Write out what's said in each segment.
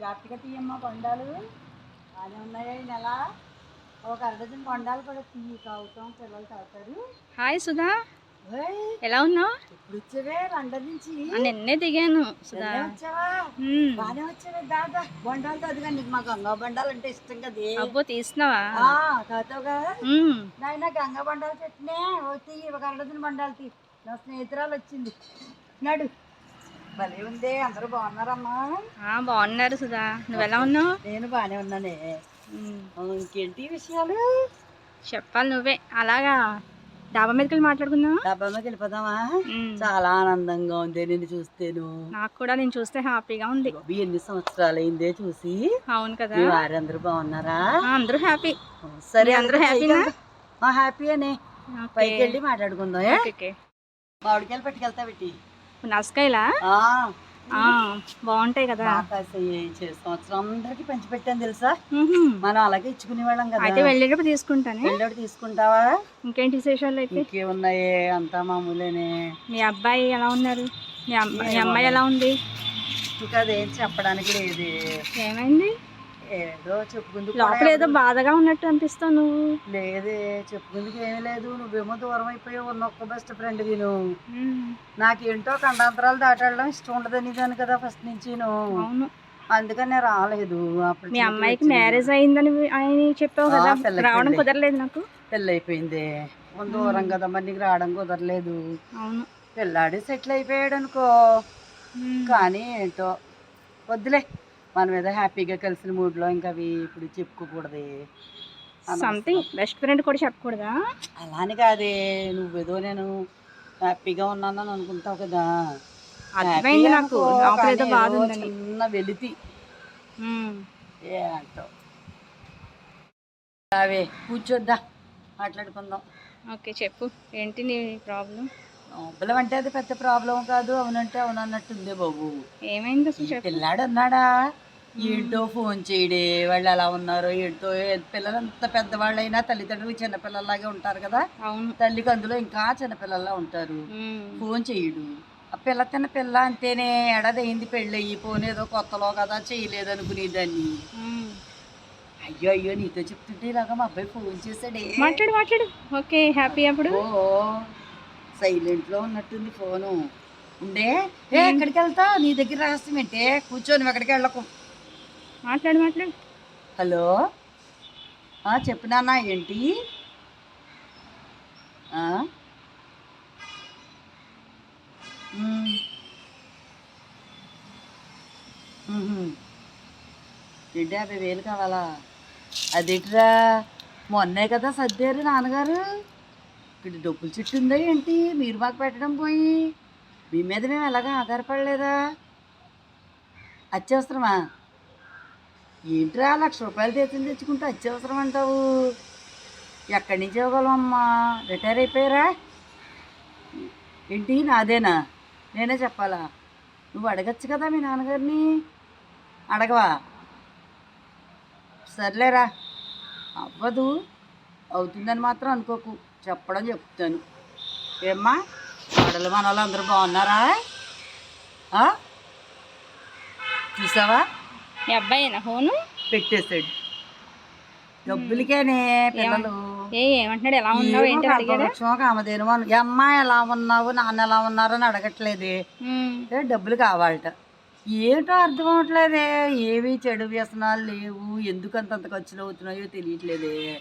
జాగ్రత్తగా తీయమ్మా కొండాలు. బాగానే ఉన్నాయా ఈ నెల. ఒక అరడజన్ కొండాలు కూడా తీయి తాగుతాం పిల్లలు తాగుతారు. హాయ్ సుధా. ఎలా ఉన్నావు? ఎప్పుడు వచ్చావే? లండన్ నుంచి. నిన్నే దిగాను సుధా. వచ్చావా. బాగానే వచ్చావే దాదా. బొండాలు తాదుగా నీకు మా గంగా బండాలు అంటే ఇష్టం కదే. అబ్బో తాగుతావుగా? మ్మ్. నాయన గంగా బండాలు తీ ఒక అరడజన్ బండాలు తీ నా స్నేహితురాలు వచ్చింది. నడు. భలే ఉంది అందరూ బాగున్నారమ్మా. ఆ, బాగున్నారు సుధా. నువ్వు ఎలా ఉన్నావు? నేను బాగానే ఉన్నానే. ఇంకేంటి విషయాలు? చెప్పాలి నువ్వే. అలాగా డాబా మీదకి వెళ్ళి మాట్లాడుకుందాం డబ్బాలోకి వెళ్ళిపోదామా? చాలా ఆనందంగా ఉంది నిన్ను చూస్తేను. నాకు కూడా నేను చూస్తే హ్యాపీగా ఉంది. ఎన్ని సంవత్సరాలు అయిందే చూసి. అవును కదా. వారందరూ బాగున్నారా? అందరూ హ్యాపీ. సరే అందరూ హ్యాపీనా? హ్యాపీ అనే. పైకి వెళ్ళి మాట్లాడుకుందాం మామిడికాయలు పట్టుకెళ్తా పెట్టి నసకాయలా? బాగుంటాయి కదా. సంవత్సరం అందరికి పంచి పెట్టాను తెలుసా. మనం అలాగే ఇచ్చుకునే వాళ్ళం కదా. అయితే వెళ్ళేటప్పుడు తీసుకుంటానే. వెళ్ళోడు తీసుకుంటావా? ఇంకేంటి విశేషాలు అయితే? ఇంకేమున్నాయే? అంతా మామూలేనే. మీ అబ్బాయి ఎలా ఉన్నారు? మీ అమ్మాయి ఎలా ఉంది? ఇంకా అదేం చెప్పడానికి లేదు. ఏమైంది? ఏదో చెప్పుకుందుకు లోపల ఏదో బాధగా ఉన్నట్టు అనిపిస్తావు నువ్వు. లేదే చెప్పుకుందుకు ఏమీ లేదు. నువ్వేమో దూరం అయిపోయావు ఉన్న ఒక్క బెస్ట్ ఫ్రెండ్ విను. నాకేంటో ఖండాంతరాలు దాటాడడం ఇష్టం ఉండదని దాని కదా ఫస్ట్ నుంచి అవును. అందుకని నేను రాలేదు. అప్పుడు మీ అమ్మాయికి మ్యారేజ్ అయిందని ఆయన చెప్పావు కదా? రావడం. కుదరలేదు నాకు. పెళ్ళి అయిపోయింది దూరం కదా మరి నీకు రావడం కుదరలేదు. అవును. పిల్లాడి సెటిల్ అయిపోయాడు అనుకో. కానీ ఏంటో వద్దులే. మన మీద హ్యాపీగా కలిసిన మూడ్లో ఇంకా అవి ఇప్పుడు చెప్పుకోకూడదు. సంథింగ్ బెస్ట్ ఫ్రెండ్ కూడా చెప్పకూడదా? అలాని కాదే నువ్వేదో నేను హ్యాపీగా ఉన్నానని అనుకుంటావు కదా. అర్థమైంది నాకు. ఏదో బాధ ఏదో ఉందని. చిన్న వెలితి. ఏ అంటావు? అవే కూర్చోద్దా? మాట్లాడుకుందాం. ఓకే చెప్పు. ఏంటి నీ ప్రాబ్లం? పిల్లం అంటే అది పెద్ద ప్రాబ్లం కాదు అవునంటే అవును అన్నట్టుందే బాబు. ఏమైంది అసలు ఈ చెప్పు పిల్లాడు అన్నాడా? ఏంటో ఫోన్ చేయడే వాళ్ళు ఎలా ఉన్నారో ఏంటో ఏ- పిల్లలు అంత పెద్దవాళ్ళైనా తల్లిదండ్రులు చిన్నపిల్లలాగే ఉంటారు కదా. అవును. తల్లికి అందులో ఇంకా చిన్నపిల్లల్లా ఉంటారు. ఫోన్ చేయడు. ఆ పిల్ల తిన్న పిల్ల అంతేనే ఏడాది అయింది పెళ్ళి అయ్యి ఫోన్ ఏదో కొత్తలో కదా చేయలేదు అనుకునేదాన్ని. అయ్యో అయ్యో నీతో చెప్తుంటే ఇలాగా మా అబ్బాయి ఫోన్ చేశాడే. మాట్లాడు మాట్లాడు. ఓకే హ్యాపీ అప్పుడు. ఓ సైలెంట్లో ఉన్నట్టుంది ఫోను. ఉండే? ఏ ఎక్కడికి వెళ్తావు? నీ దగ్గర రహస్యం ఏంటే? కూర్చో నువ్వు ఎక్కడికి వెళ్ళకు. మాట్లాడు మాట్లాడు. హలో? ఆ, చెప్పు నాన్న ఏంటి. ఏంటి యాభై వేలు కావాలా? అదేంటిరా? మొన్నే కదా సర్దారు నాన్నగారు. ఇక్కడ డబ్బులు చుట్టూ ఉందా ఏంటి? మీరు మాకు పెట్టడం పోయి. మీ మీద మేము ఎలాగా ఆధారపడలేదా? అత్యవసరమా? ఏంట్రా లక్ష రూపాయలు తెచ్చి తెచ్చుకుంటే అత్యవసరం అంటావు? ఎక్కడి నుంచి ఇవ్వగలమమ్మా రిటైర్ అయిపోయారా? ఏంటి? నాదేనా? నేనే చెప్పాలా? నువ్వు అడగచ్చు కదా మీ నాన్నగారిని? అడగవా? సర్లేరా. అవ్వదు. అవుతుందని మాత్రం అనుకోకు. చెప్పడం చెప్తాను. ఏమ్మా? ఆడలు మన వాళ్ళు అందరూ బాగున్నారా? ఆ? చూసావా? మీ అబ్బాయినా ఫోను? పెట్టేశాడు. డబ్బులకేనే పిల్లలు. ఏమంటున్నాడు? ఎలా ఉన్నావు? ఏంటి అడిగాడా? కామధేను అమ్మ ఎలా ఉన్నావు? నాన్న ఎలా ఉన్నారు అని అడగట్లేదే. డబ్బులు కావాలట. ఏంటో అర్థం అవట్లేదే. ఏవి చెడు వ్యసనాలు లేవు. ఎందుకు అంతంత ఖర్చులు అవుతున్నాయో తెలియట్లేదే.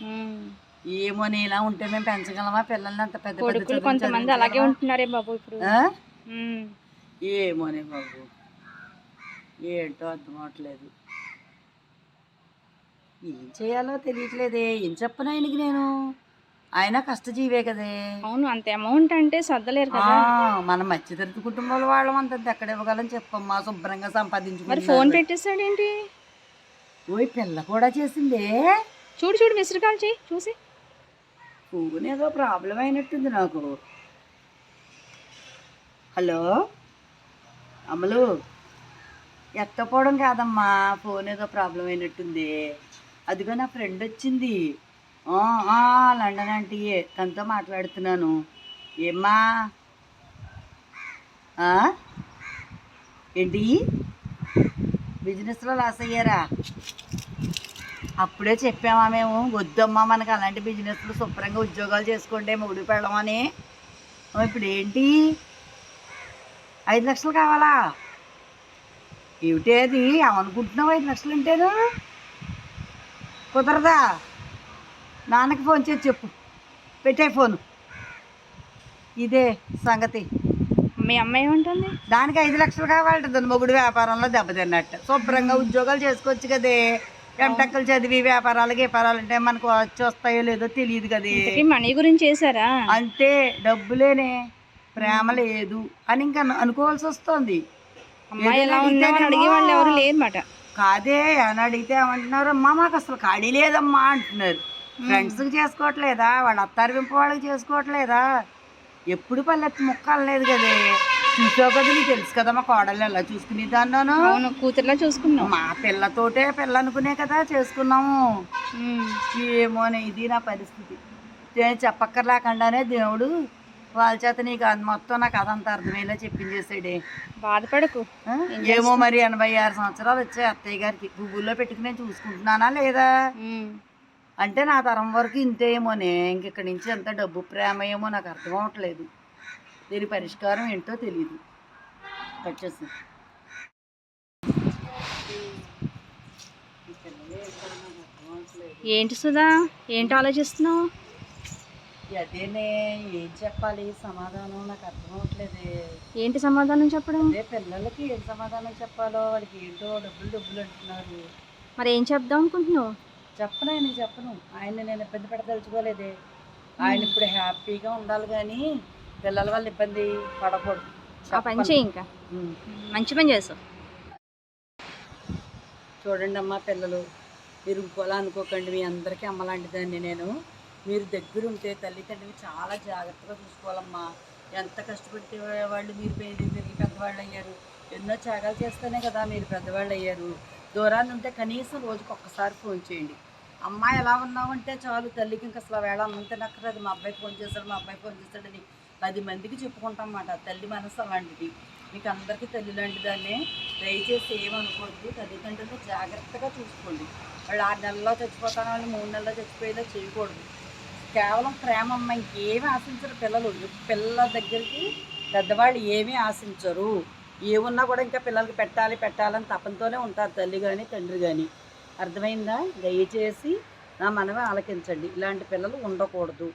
ఏమో ఇలా ఉంటే మేము పెంచగలమా? పిల్లల్ని అంత పెద్ద కొడుకులు కొంతమంది అలాగే ఉంటున్నారే బాబు ఇప్పుడు. ఏమోనే బాబు. ఏంటో అర్థం అవట్లేదు. ఏం చేయాలో తెలియట్లేదే. ఏం చెప్పను ఆయనకి నేను? ఆయన కష్టజీవే కదే. అవును అంత అమౌంట్ అంటే సర్దలేరు కదా. మన మధ్యతరగతి కుటుంబాల వాళ్ళం అంత ఎక్కడ ఇవ్వగలం చెప్పమ్మా. శుభ్రంగా మరి సంపాదించుకుని ఫోన్ పెట్టేశాడు ఏంటి ఓయ్ పిల్ల కూడా చేసిందే. చూడు చూడు మిస్డ్ కాల్ చేయి చూసి. ఫోన్ ఏదో ప్రాబ్లం అయినట్టుంది నాకు. హలో? అమలు? ఎత్తపోవడం కాదమ్మా ఫోన్ ఏదో ప్రాబ్లం అయినట్టుంది. అదిగో నా ఫ్రెండ్ వచ్చింది. లండన్ ఆంటీ తనతో మాట్లాడుతున్నాను. ఏమ్మా? ఏంటి? బిజినెస్లో లాస్ అయ్యారా? అప్పుడే చెప్పామా మేము వద్దమ్మా మనకు అలాంటి బిజినెస్లు శుభ్రంగా ఉద్యోగాలు చేసుకోండి మొగుడు పెళ్ళమని ఇప్పుడు ఏంటి? ఐదు లక్షలు కావాలా? ఏమిటి అది? ఏమనుకుంటున్నావు? ఐదు లక్షలు అంటేను? కుదరదా? నాన్నకి ఫోన్ చేసి చెప్పు. పెట్టే ఫోను. ఇదే సంగతి. మీ అమ్మాయి ఏముంటుంది? దానికి ఐదు లక్షలు కావాలంటుంది మొగుడు వ్యాపారంలో దెబ్బతిన్నట్టు శుభ్రంగా ఉద్యోగాలు చేసుకోవచ్చు కదే. ఎంటెక్కలు చదివి వ్యాపారాలు వ్యాపారాలు అంటే మనకు వచ్చి వస్తాయో లేదో తెలియదు కదే. మనీ గురించి చేశారా? అంతే డబ్బులేనే ప్రేమ లేదు అని ఇంకా అను- అనుకోవాల్సి వస్తుంది. ఎవరు కాదే అని అడిగితే ఏమంటున్నారు అమ్మా మాకు అసలు ఖాళీ లేదమ్మా అంటున్నారు. ఫ్రెండ్స్కి చేసుకోవట్లేదా? వాళ్ళ అత్తారి వాళ్ళకి చేసుకోవట్లేదా? ఎప్పుడు పల్లెత్తి ముక్కలు లేదు కదే. చూసావు కదా నీకు తెలుసు కదా మా కోడలు ఎలా చూసుకునే దాన్నాను అవును కూతుర్లా చూసుకున్నావు మా పిల్లతోటే పిల్ల అనుకునే కదా చేసుకున్నాము. ఏమోనే ఇది నా పరిస్థితి. నేను చెప్పక్కర్లేకుండానే దేవుడు వాళ్ళ చేత నీకు అది మొత్తం నాకు అదంతా అర్థమయ్యేలా చెప్పించేసాడే బాధపడకు? ఏమో మరి ఎనభై ఆరు సంవత్సరాలు వచ్చాయి అత్తయ్య గారికి. పువ్వుల్లో పెట్టుకుని నేను చూసుకుంటున్నానా లేదా. అంటే నా తరం వరకు ఇంతేమోనే ఇంక ఇక్కడి నుంచి ఎంత డబ్బు ప్రేమ ఏమో నాకు అర్థం అవట్లేదు. దీని పరిష్కారం ఏంటో తెలియదు వచ్చేసి ఏంటి సుధా? ఏంటి ఆలోచిస్తున్నావు? అదేనే ఏం చెప్పాలి? సమాధానం నాకు అర్థం అవట్లేదే ఏంటి సమాధానం చెప్పడం? అదే పిల్లలకి ఏం సమాధానం చెప్పాలో వాడికి ఏంటో డబ్బులు డబ్బులు అంటున్నారు. మరి ఏం చెప్దాం అనుకుంటున్నావు? చెప్పను ఆయన చెప్పను. ఆయన్ని నేను ఇబ్బంది పెట్టదలుచుకోలేదే ఆయన ఇప్పుడు హ్యాపీగా ఉండాలి కానీ పిల్లల వల్ల ఇబ్బంది పడకూడదు. ఆ పని చేయి ఇంకా. మంచి పని చేసావు. చూడండి అమ్మా పిల్లలు మీరు ఇంకోలా అనుకోకండి మీ అందరికీ అమ్మలాంటిదాన్ని నేను. మీరు దగ్గర ఉంటే తల్లిదండ్రులు చాలా జాగ్రత్తగా చూసుకోవాలమ్మా. ఎంత కష్టపడితే వాళ్ళు మీరు పెరిగి పెద్దవాళ్ళు అయ్యారు. ఎన్నో త్యాగాలు చేస్తేనే కదా మీరు పెద్దవాళ్ళు అయ్యారు. దూరాన్ని ఉంటే కనీసం రోజుకి ఒక్కసారి ఫోన్ చేయండి. అమ్మాయి ఎలా ఉన్నావంటే చాలు. తల్లికి ఇంకా అసలు వేళ అన్నం తినక్కర్లేదు. మా అబ్బాయి ఫోన్ చేశాడు మా అబ్బాయి ఫోన్ చేశాడని పది మందికి చెప్పుకుంటాం అన్నమాట తల్లి మనసు అలాంటిది. మీకు అందరికీ తల్లి లాంటిదాన్ని దయచేసి ఏమనుకోవద్దు. తల్లిదండ్రులు జాగ్రత్తగా చూసుకోండి. వాళ్ళు ఆరు నెలల్లో చచ్చిపోతాను వాళ్ళు మూడు నెలల్లో చచ్చిపోయేలా చేయకూడదు. కేవలం ప్రేమ అమ్మ ఇంకేమీ ఆశించరు పిల్లలు. పిల్లల దగ్గరికి పెద్దవాళ్ళు ఏమీ ఆశించరు. ఏమున్నా కూడా ఇంకా పిల్లలకి పెట్టాలి పెట్టాలని తపంతోనే ఉంటారు తల్లి కానీ తండ్రి కానీ అర్థమైందా? దయచేసి నా మనమే ఆలకించండి. ఇలాంటి పిల్లలు ఉండకూడదు.